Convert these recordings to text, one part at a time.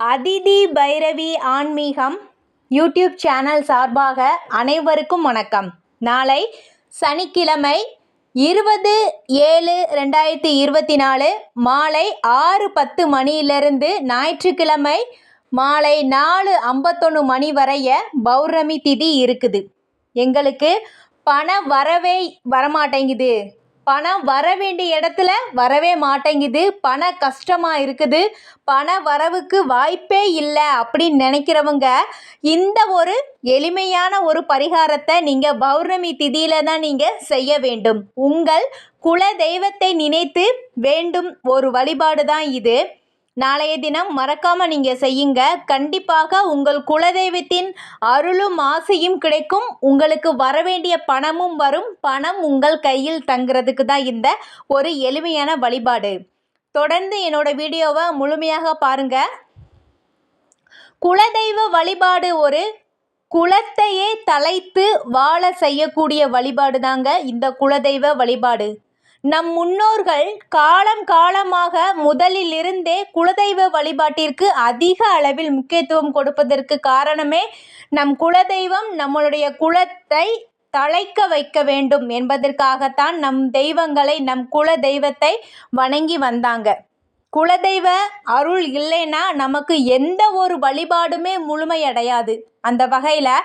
அதிதி பைரவி ஆன்மீகம் YouTube channel சார்பாக அனைவருக்கும் வணக்கம். நாளை சனிக்கிழமை இருபது ஏழு ரெண்டாயிரத்தி இருபத்தி நாலு மாலை ஆறு பத்து மணியிலிருந்து ஞாயிற்றுக்கிழமை மாலை நாலு ஐம்பத்தொன்று மணி வரைய பௌர்ணமி திதி இருக்குது. எங்களுக்கு பண வரவே வரமாட்டேங்குது. பணம் வர வேண்டிய இடத்துல வரவே மாட்டேங்குது. பண கஷ்டமாக இருக்குது. பண வரவுக்கு வாய்ப்பே இல்லை அப்படின்னு நினைக்கிறவங்க இந்த ஒரு எளிமையான ஒரு பரிகாரத்தை நீங்கள் பௌர்ணமி திதியில தான் நீங்கள் செய்ய வேண்டும். உங்கள் குல தெய்வத்தை நினைத்து வேண்டும். ஒரு வழிபாடு தான் இது. நாளைய தினம் மறக்காமல் நீங்கள் செய்யுங்க. கண்டிப்பாக உங்கள் குலதெய்வத்தின் அருளும் ஆசையும் கிடைக்கும். உங்களுக்கு வரவேண்டிய பணமும் வரும். பணம் உங்கள் கையில் தங்குறதுக்கு தான் இந்த ஒரு எளிமையான வழிபாடு. தொடர்ந்து என்னோட வீடியோவை முழுமையாக பாருங்க. குலதெய்வ வழிபாடு ஒரு குலத்தையே தலைத்து வாழ செய்யக்கூடிய வழிபாடு தாங்க இந்த குலதெய்வ வழிபாடு. நம் முன்னோர்கள் காலம் காலமாக முதலிலிருந்தே குலதெய்வ வழிபாட்டிற்கு அதிக அளவில் முக்கியத்துவம் கொடுப்பதற்கு காரணமே நம் குலதெய்வம் நம்மளுடைய குலத்தை தழைக்க வைக்க வேண்டும் என்பதற்காகத்தான் நம் தெய்வங்களை நம் குல தெய்வத்தை வணங்கி வந்தாங்க. குலதெய்வ அருள் இல்லைன்னா நமக்கு எந்த ஒரு வழிபாடுமே முழுமையடையாது. அந்த வகையில்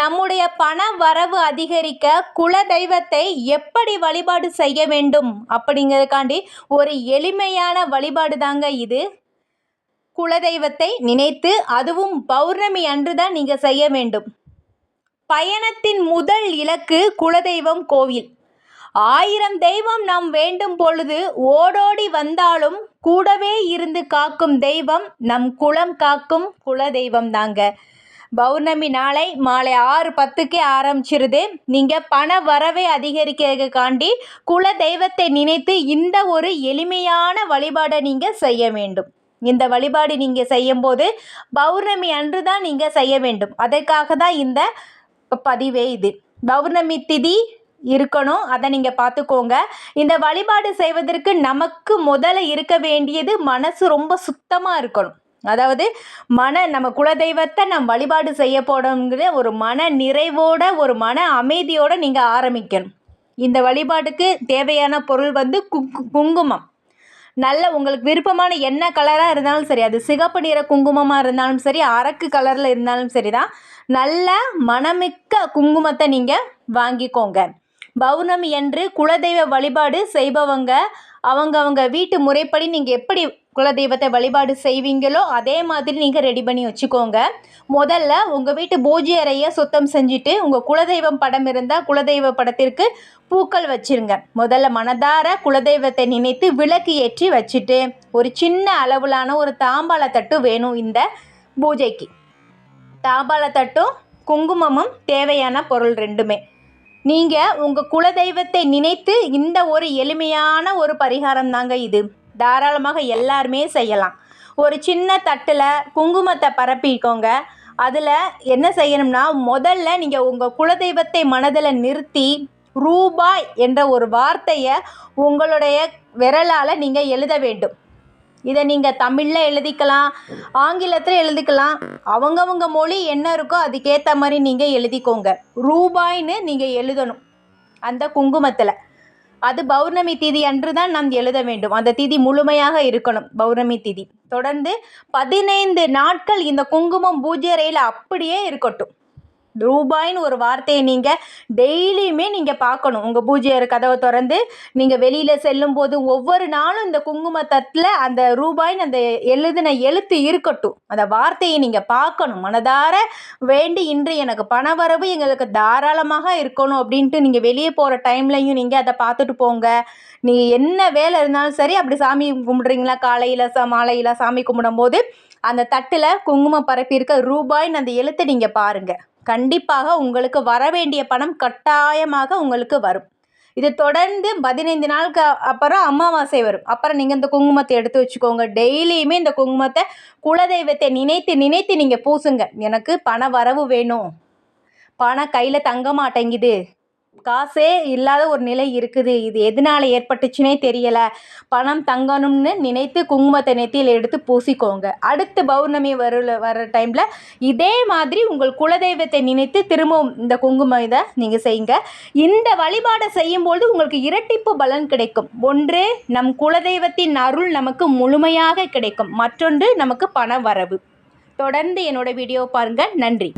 நம்முடைய பண வரவு அதிகரிக்க குல தெய்வத்தை எப்படி வழிபாடு செய்ய வேண்டும் அப்படிங்கிறதுக்காண்டி ஒரு எளிமையான வழிபாடு தாங்க இது. குலதெய்வத்தை நினைத்து அதுவும் பௌர்ணமி அன்று தான் நீங்கள் செய்ய வேண்டும். பயணத்தின் முதல் இலக்கு குலதெய்வம் கோவில். ஆயிரம் தெய்வம் நாம் வேண்டும் பொழுது ஓடோடி வந்தாலும் கூடவே இருந்து காக்கும் தெய்வம் நம் குலம் காக்கும் குல தெய்வம் தாங்க. பௌர்ணமி நாளை மாலை ஆறு பத்துக்கே ஆரம்பிச்சிருது. நீங்கள் பண வரவை அதிகரிக்கிறதுக்காண்டி குல தெய்வத்தை நினைத்து இந்த ஒரு எளிமையான வழிபாடை நீங்கள் செய்ய வேண்டும். இந்த வழிபாடு நீங்கள் செய்யும்போது பௌர்ணமி அன்று தான் நீங்கள் செய்ய வேண்டும். அதற்காக தான் இந்த பதிவே இது. பௌர்ணமி திதி இருக்கணும். அதை நீங்கள் பார்த்துக்கோங்க. இந்த வழிபாடு செய்வதற்கு நமக்கு முதல்ல இருக்க வேண்டியது மனசு ரொம்ப சுத்தமாக இருக்கணும். அதாவது மன நம்ம குலதெய்வத்தை நம்ம வழிபாடு செய்ய போடங்கிற ஒரு மன நிறைவோட ஒரு மன அமைதியோடு நீங்கள் ஆரம்பிக்கணும். இந்த வழிபாட்டுக்கு தேவையான பொருள் வந்து குங்கு குங்குமம். நல்ல உங்களுக்கு விருப்பமான என்ன கலராக இருந்தாலும் சரி அது சிகப்பு நிற குங்குமமாக இருந்தாலும் சரி அரக்கு கலரில் இருந்தாலும் சரி தான் நல்ல மனமிக்க குங்குமத்தை நீங்கள் வாங்கிக்கோங்க. பௌர்ணமி என்று குலதெய்வ வழிபாடு செய்பவங்க அவங்க அவங்க வீட்டு முறைப்படி நீங்கள் எப்படி குலதெய்வத்தை வழிபாடு செய்வீங்களோ அதே மாதிரி நீங்கள் ரெடி பண்ணி வச்சுக்கோங்க. முதல்ல உங்கள் வீட்டு பூஜை அறையை சுத்தம் செஞ்சுட்டு உங்கள் குலதெய்வம் படம் இருந்தால் குலதெய்வ படத்திற்கு பூக்கள் வச்சுருங்க. முதல்ல மனதார குலதெய்வத்தை நினைத்து விளக்கு ஏற்றி வச்சுட்டு ஒரு சின்ன அளவிலான ஒரு தாம்பாள தட்டு வேணும் இந்த பூஜைக்கு. தாம்பாள தட்டும் குங்குமமும் தேவையான பொருள் ரெண்டுமே. நீங்கள் உங்கள் குலதெய்வத்தை நினைத்து இந்த ஒரு எளிமையான ஒரு பரிகாரம் தாங்க இது. தாராளமாக எல்லாருமே செய்யலாம். ஒரு சின்ன தட்டில் குங்குமத்தை பரப்பிக்கோங்க. அதில் என்ன செய்யணும்னா முதல்ல நீங்கள் உங்கள் குலதெய்வத்தை மனதில் நிறுத்தி ரூபாய் என்ற ஒரு வார்த்தையை உங்களுடைய விரலால் நீங்கள் எழுத வேண்டும். இதை நீங்கள் தமிழில் எழுதிக்கலாம் ஆங்கிலத்தில் எழுதிக்கலாம். அவங்கவுங்க மொழி என்ன இருக்கோ அதுக்கேற்ற மாதிரி நீங்கள் எழுதிக்கோங்க. ரூபாய்னு நீங்கள் எழுதணும் அந்த குங்குமத்தில். அது பௌர்ணமி திதி அன்று தான் நாம் எழுத வேண்டும். அந்த திதி முழுமையாக இருக்கணும் பௌர்ணமி திதி. தொடர்ந்து பதினைந்து நாட்கள் இந்த குங்குமம் பூஜை அறையில் அப்படியே இருக்கட்டும். ரூபாய்னு ஒரு வார்த்தையை நீங்கள் டெய்லியுமே நீங்கள் பார்க்கணும். உங்கள் பூஜையர் கதவை திறந்து நீங்கள் வெளியில் செல்லும்போது ஒவ்வொரு நாளும் இந்த குங்குமத்தட்டில் அந்த ரூபாய்னு அந்த எழுதின எழுத்து இருக்கட்டும். அந்த வார்த்தையை நீங்கள் பார்க்கணும். மனதார வேண்டி இன்று எனக்கு பணவரவு எங்களுக்கு தாராளமாக இருக்கணும் அப்படின்ட்டு நீங்கள் வெளியே போகிற டைம்லையும் நீங்கள் அதை பார்த்துட்டு போங்க. நீங்கள் என்ன வேலை இருந்தாலும் சரி அப்படி சாமி கும்பிட்றீங்களா? காலையில் ச மாலையில் சாமி கும்பிடும்போது அந்த தட்டில் குங்குமம் பரப்பியிருக்க ரூபாய்னு அந்த எழுத்தை நீங்கள் பாருங்கள் கண்டிப்பாக உங்களுக்கு வர வேண்டிய பணம் கட்டாயமாக உங்களுக்கு வரும். இது தொடர்ந்து பதினைந்து நாளுக்கு அப்புறம் அமாவாசை வரும். அப்புறம் நீங்கள் இந்த குங்குமத்தை எடுத்து வச்சுக்கோங்க. டெய்லியுமே இந்த குங்குமத்தை குலதெய்வத்தை நினைத்து நினைத்து நீங்கள் பூசுங்க. எனக்கு பண வரவு வேணும். பணம் கையில் தங்க மாட்டேங்குது. காசே இல்லாத ஒரு நிலை இருக்குது. இது எதனால் ஏற்பட்டுச்சுனே தெரியலை. பணம் தங்கணும்னு நினைத்து குங்குமத்தை நெத்தியில் எடுத்து பூசிக்கோங்க. அடுத்த பௌர்ணமி வரல வர டைமில் இதே மாதிரி உங்கள் குலதெய்வத்தை நினைத்து திரும்பவும் இந்த குங்குமம் இதை நீங்கள் செய்யுங்க. இந்த வழிபாடை செய்யும்போது உங்களுக்கு இரட்டிப்பு பலன் கிடைக்கும். ஒன்று நம் குலதெய்வத்தின் அருள் நமக்கு முழுமையாக கிடைக்கும். மற்றொன்று நமக்கு பண வரவு. தொடர்ந்து என்னோட வீடியோ பாருங்கள் நன்றி.